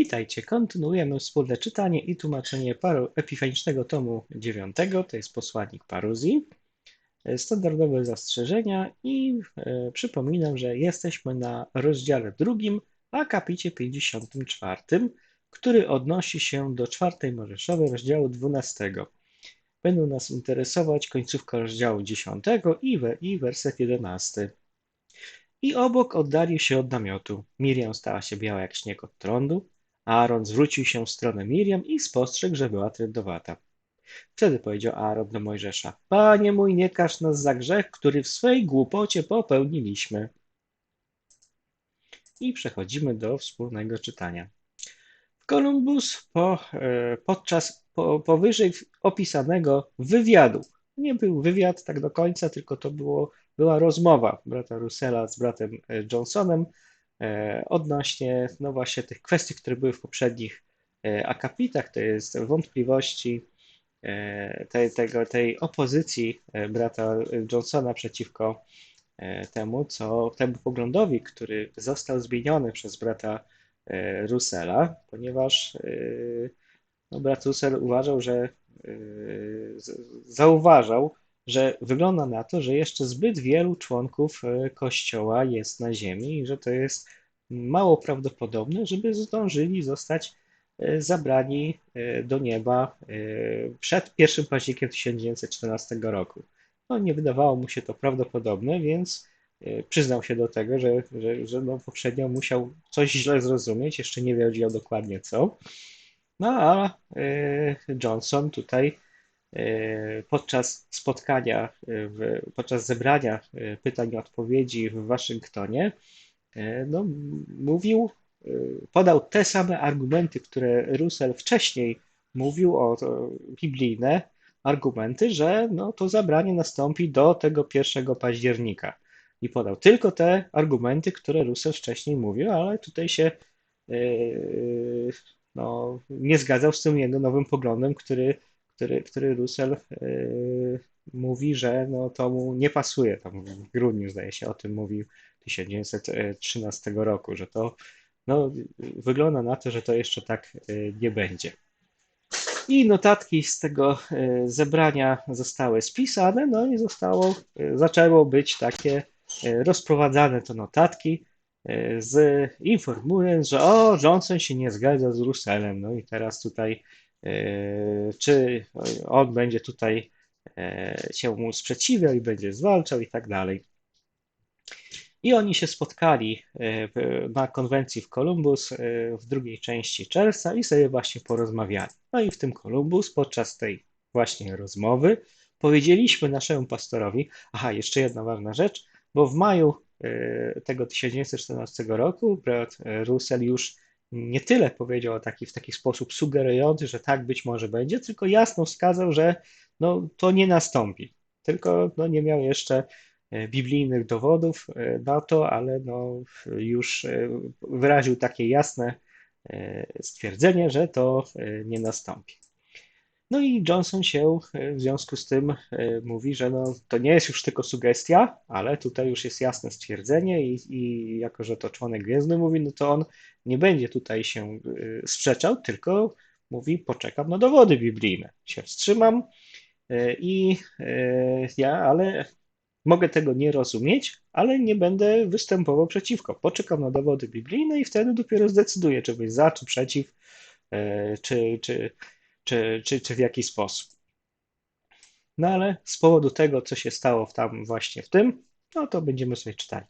Witajcie, kontynuujemy wspólne czytanie i tłumaczenie paru epifanicznego tomu dziewiątego, to jest posłannik paruzji. E, standardowe zastrzeżenia i e, przypominam, że jesteśmy na rozdziale drugim, akapicie 54, który odnosi się do czwartej Mojżeszowej rozdziału 12. Będą nas interesować końcówka rozdziału 10 i, we, i werset 11. I obok oddalił się od namiotu. Miriam stała się biała jak śnieg od trądu. Aaron zwrócił się w stronę Miriam i spostrzegł, że była trędowata. Wtedy powiedział Aaron do Mojżesza: Panie mój, nie każ nas za grzech, który w swej głupocie popełniliśmy. I przechodzimy do wspólnego czytania. Kolumbus po, e, podczas po, powyżej opisanego wywiadu, nie był wywiad tak do końca, tylko to było, była rozmowa brata Russella z bratem e, Johnsonem odnośnie no właśnie tych kwestii, które były w poprzednich akapitach, to jest wątpliwości tej, tego, tej opozycji brata Johnsona przeciwko temu, co temu poglądowi, który został zmieniony przez brata E, Russella, ponieważ e, no, brat Russell uważał, że e, zauważał, że wygląda na to, że jeszcze zbyt wielu członków Kościoła jest na ziemi i że to jest mało prawdopodobne, żeby zdążyli zostać zabrani do nieba przed 1 października 1914 roku. No, nie wydawało mu się to prawdopodobne, więc E, przyznał się do tego, że, że, że no poprzednio musiał coś źle zrozumieć, jeszcze nie wiedział dokładnie co. No a e, Johnson tutaj e, podczas spotkania, podczas zebrania pytań i odpowiedzi w Waszyngtonie, no, mówił, podał te same argumenty, które Russell wcześniej mówił o biblijne argumenty, że no, to zabranie nastąpi do tego 1 października. I podał tylko te argumenty, które Russell wcześniej mówił, ale tutaj się no, nie zgadzał z tym jego nowym poglądem, który, który, który Russell yy, mówi, że no, to mu nie pasuje. Tam w grudniu, zdaje się, o tym mówił 1913 roku, że to no, wygląda na to, że to jeszcze tak yy, nie będzie. I notatki z tego zebrania zostały spisane, no i zostało, zaczęło być takie E, rozprowadzane to notatki e, z informując, że o, Johnson się nie zgadza z Russellem. No i teraz tutaj, czy on będzie tutaj się mu sprzeciwiał i będzie zwalczał i tak dalej. I oni się spotkali na konwencji w Columbus w drugiej części czerwca i sobie właśnie porozmawiali. No i w tym Columbus podczas tej właśnie rozmowy powiedzieliśmy naszemu pastorowi, aha, jeszcze jedna ważna rzecz, bo w maju tego 1914 roku brat Russell już nie tyle powiedział taki, w taki sposób sugerujący, że tak być może będzie, tylko jasno wskazał, że no, to nie nastąpi. Tylko no, nie miał jeszcze e, biblijnych dowodów na to, ale no, już wyraził takie jasne stwierdzenie, że to nie nastąpi. No i Johnson się e, w związku z tym e, mówi, że no, to nie jest już tylko sugestia, ale tutaj już jest jasne stwierdzenie i, i jako, że to członek gwiezdny mówi, no to on nie będzie tutaj się e, sprzeczał, tylko mówi, poczekam na dowody biblijne. Się wstrzymam i ja, ale mogę tego nie rozumieć, ale nie będę występował przeciwko. Poczekam na dowody biblijne i wtedy dopiero zdecyduję, czy być za, czy przeciw, czy, czy czy, czy, czy w jaki sposób. No ale z powodu tego, co się stało tam właśnie w tym, no to będziemy sobie czytali.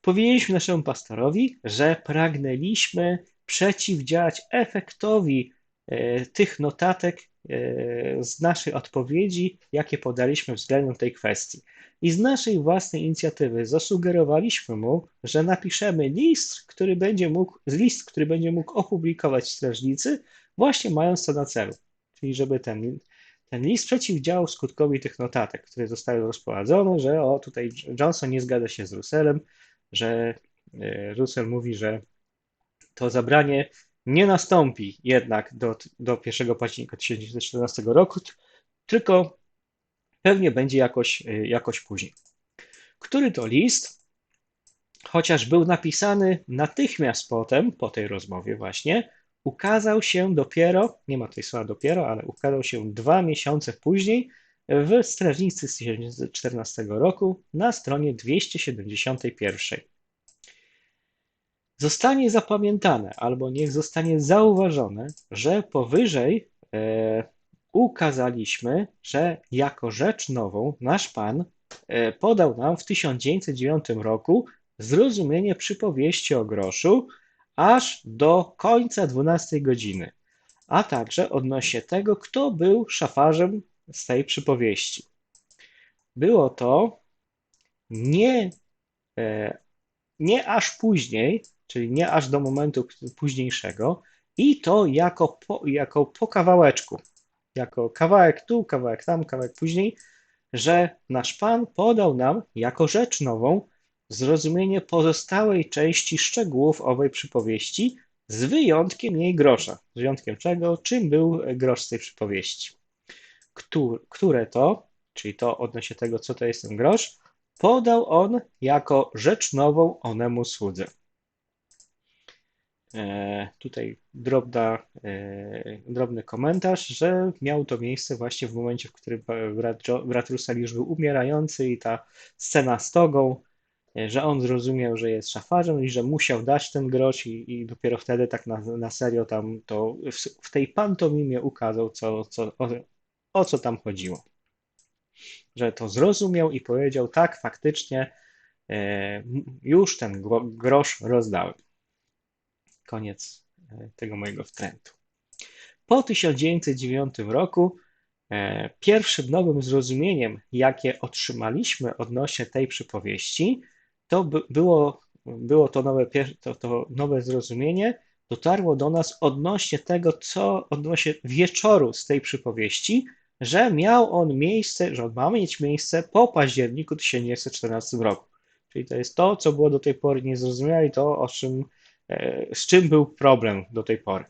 Powiedzieliśmy naszemu pastorowi, że pragnęliśmy przeciwdziałać efektowi e, tych notatek e, z naszej odpowiedzi, jakie podaliśmy względem tej kwestii. I z naszej własnej inicjatywy zasugerowaliśmy mu, że napiszemy list, który będzie mógł, list, który będzie mógł opublikować strażnicy, właśnie mając to na celu. Czyli żeby ten, ten list przeciwdziałał skutkowi tych notatek, które zostały rozprowadzone, że o tutaj Johnson nie zgadza się z Russellem, że e, Russell mówi, że to zabranie nie nastąpi jednak do, do 1 października 1914 roku, tylko pewnie będzie jakoś, e, jakoś później. Który to list? chociaż był napisany natychmiast potem, po tej rozmowie właśnie, ukazał się dopiero, nie ma tutaj słowa dopiero, ale ukazał się dwa miesiące później w Strażnicy z 1914 roku na stronie 271. Zostanie zapamiętane, albo niech zostanie zauważone, że powyżej e, ukazaliśmy, że jako rzecz nową nasz Pan e, podał nam w 1909 roku zrozumienie przypowieści o groszu aż do końca 12 godziny, a także odnośnie tego, kto był szafarzem z tej przypowieści. Było to nie, e, nie aż później, czyli nie aż do momentu późniejszego, i to jako po, jako po kawałeczku, jako kawałek tu, kawałek tam, kawałek później, że nasz Pan podał nam jako rzecz nową zrozumienie pozostałej części szczegółów owej przypowieści, z wyjątkiem jej grosza. Z wyjątkiem czego? Czym był grosz z tej przypowieści? Które to, czyli to odnośnie tego, co to jest ten grosz, podał on jako rzecz nową onemu słudze. E, tutaj drobna, e, drobny komentarz, że miał to miejsce właśnie w momencie, w którym brat, brat już był umierający i ta scena z togą, że on zrozumiał, że jest szafarzem i że musiał dać ten grosz i, i dopiero wtedy tak na, na serio tam to w, w tej pantomimie ukazał, co, co, o, o co tam chodziło. Że to zrozumiał i powiedział, tak, faktycznie już ten grosz rozdałem. Koniec e, tego mojego wtrętu. Po 1909 roku e, pierwszym nowym zrozumieniem, jakie otrzymaliśmy odnośnie tej przypowieści, to było, było to, nowe, to, to nowe zrozumienie, dotarło do nas odnośnie tego, co odnośnie wieczoru z tej przypowieści, że miał on miejsce, że on ma mieć miejsce po październiku 1914 roku. Czyli to jest to, co było do tej pory niezrozumiałe i to, o czym E, z czym był problem do tej pory.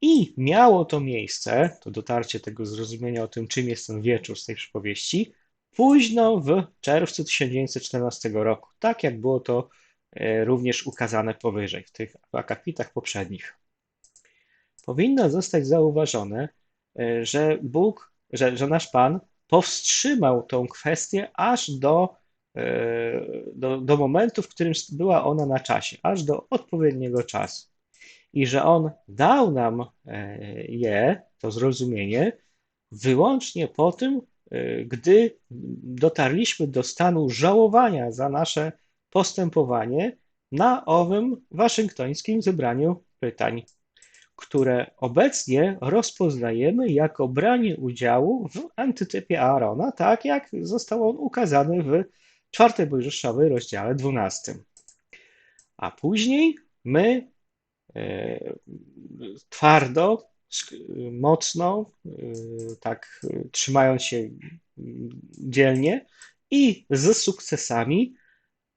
I miało to miejsce, to dotarcie tego zrozumienia o tym, czym jest ten wieczór z tej przypowieści, późno w czerwcu 1914 roku, tak jak było to e, również ukazane powyżej, w tych akapitach poprzednich. Powinno zostać zauważone, e, że Bóg, że, że nasz Pan powstrzymał tą kwestię aż do E, do, do momentu, w którym była ona na czasie, aż do odpowiedniego czasu. I że On dał nam je, to zrozumienie, wyłącznie po tym, gdy dotarliśmy do stanu żałowania za nasze postępowanie na owym waszyngtońskim zebraniu pytań, które obecnie rozpoznajemy jako branie udziału w antytypie Aarona, tak jak został on ukazany w czwartej Mojżeszowej, rozdziale 12. A później my e, twardo, mocno, e, tak trzymając się dzielnie i z sukcesami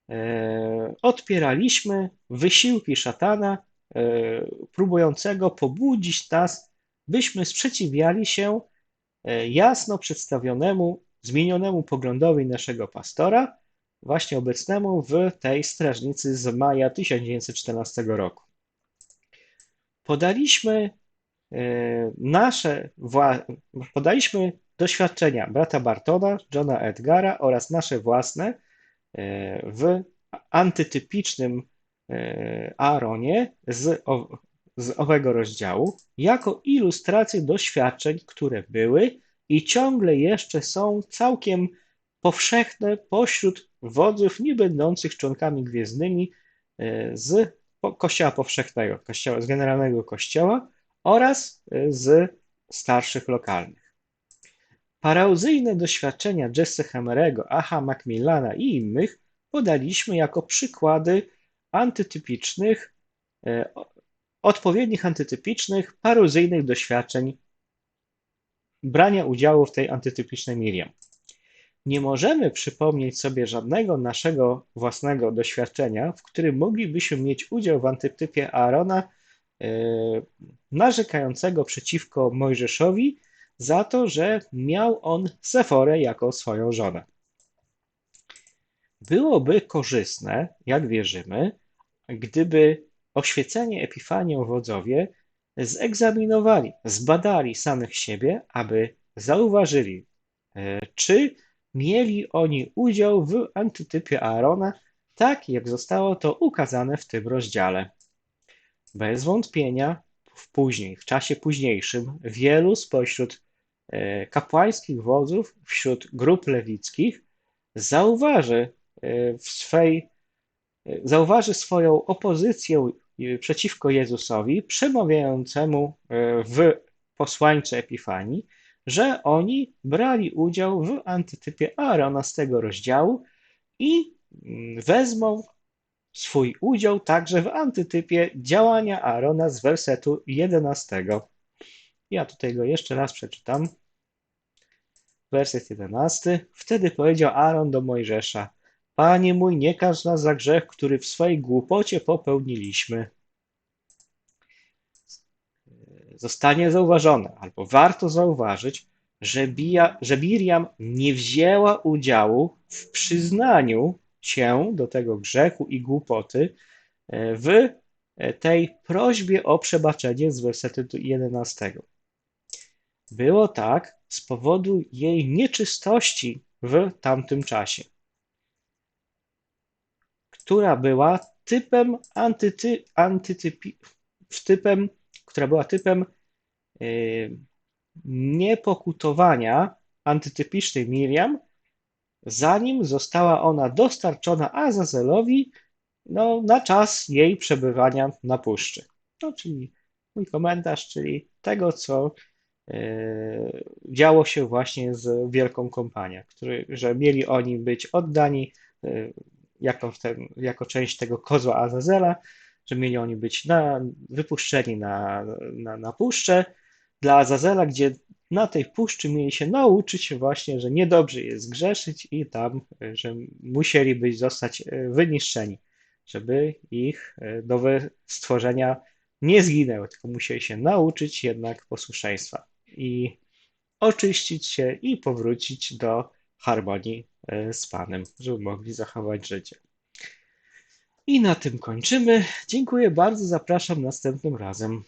e, odpieraliśmy wysiłki szatana, próbującego pobudzić nas, byśmy sprzeciwiali się jasno przedstawionemu, zmienionemu poglądowi naszego pastora, właśnie obecnemu w tej strażnicy z maja 1914 roku. Podaliśmy e, nasze, podaliśmy doświadczenia brata Bartona, Johna Edgara oraz nasze własne e, w antytypicznym e, Aaronie z, z owego rozdziału jako ilustrację doświadczeń, które były i ciągle jeszcze są całkiem powszechne pośród wodzów nie będących członkami gwiezdnymi e, z Kościoła Powszechnego, kościoła, z Generalnego Kościoła oraz e, z starszych lokalnych. Parauzyjne doświadczenia Jesse Hammerego, Aha Macmillana i innych podaliśmy jako przykłady antytypicznych, e, odpowiednich antytypicznych, paruzyjnych doświadczeń brania udziału w tej antytypicznej Miriam nie możemy przypomnieć sobie żadnego naszego własnego doświadczenia, w którym moglibyśmy mieć udział w antytypie Aarona yy, narzekającego przeciwko Mojżeszowi za to, że miał on Seforę jako swoją żonę. byłoby korzystne, jak wierzymy, gdyby oświecenie Epifanią wodzowie zegzaminowali, zbadali samych siebie, aby zauważyli, e, czy mieli oni udział w antytypie Aarona, tak jak zostało to ukazane w tym rozdziale. Bez wątpienia w później, w czasie późniejszym, wielu spośród e, kapłańskich wodzów, wśród grup lewickich, zauważy e, w swej, zauważy swoją opozycję przeciwko Jezusowi, przemawiającemu e, w posłańcze Epifanii, że oni brali udział w antytypie Aarona z tego rozdziału i mm, wezmą swój udział także w antytypie działania Aarona z wersetu 11. Ja tutaj go jeszcze raz przeczytam. Werset 11. Wtedy powiedział Aaron do Mojżesza: Panie mój, nie każ nas za grzech, który w swej głupocie popełniliśmy. Zostanie zauważone, albo warto zauważyć, że, Bia, że Miriam nie wzięła udziału w przyznaniu się do tego grzechu i głupoty e, w e, tej prośbie o przebaczenie z wersetu 11. Było tak z powodu jej nieczystości w tamtym czasie która była typem antyty, antytypi, typem, która była typem yy, niepokutowania antytypicznej Miriam, zanim została ona dostarczona Azazelowi no, na czas jej przebywania na puszczy. No, czyli mój komentarz, czyli tego, co yy, działo się właśnie z Wielką Kompanią, który, że mieli oni być oddani yy, jako, ten, jako część tego kozła Azazela, że mieli oni być na, wypuszczeni na, na, na puszczę dla Azazela, gdzie na tej puszczy mieli się nauczyć właśnie, że niedobrze jest grzeszyć i tam, że musieli zostać e, wyniszczeni, żeby ich e, nowe stworzenia nie zginęły, tylko musieli się nauczyć jednak posłuszeństwa i oczyścić się i powrócić do harmonii E, z Panem, żeby mogli zachować życie. I na tym kończymy. Dziękuję bardzo, zapraszam następnym razem.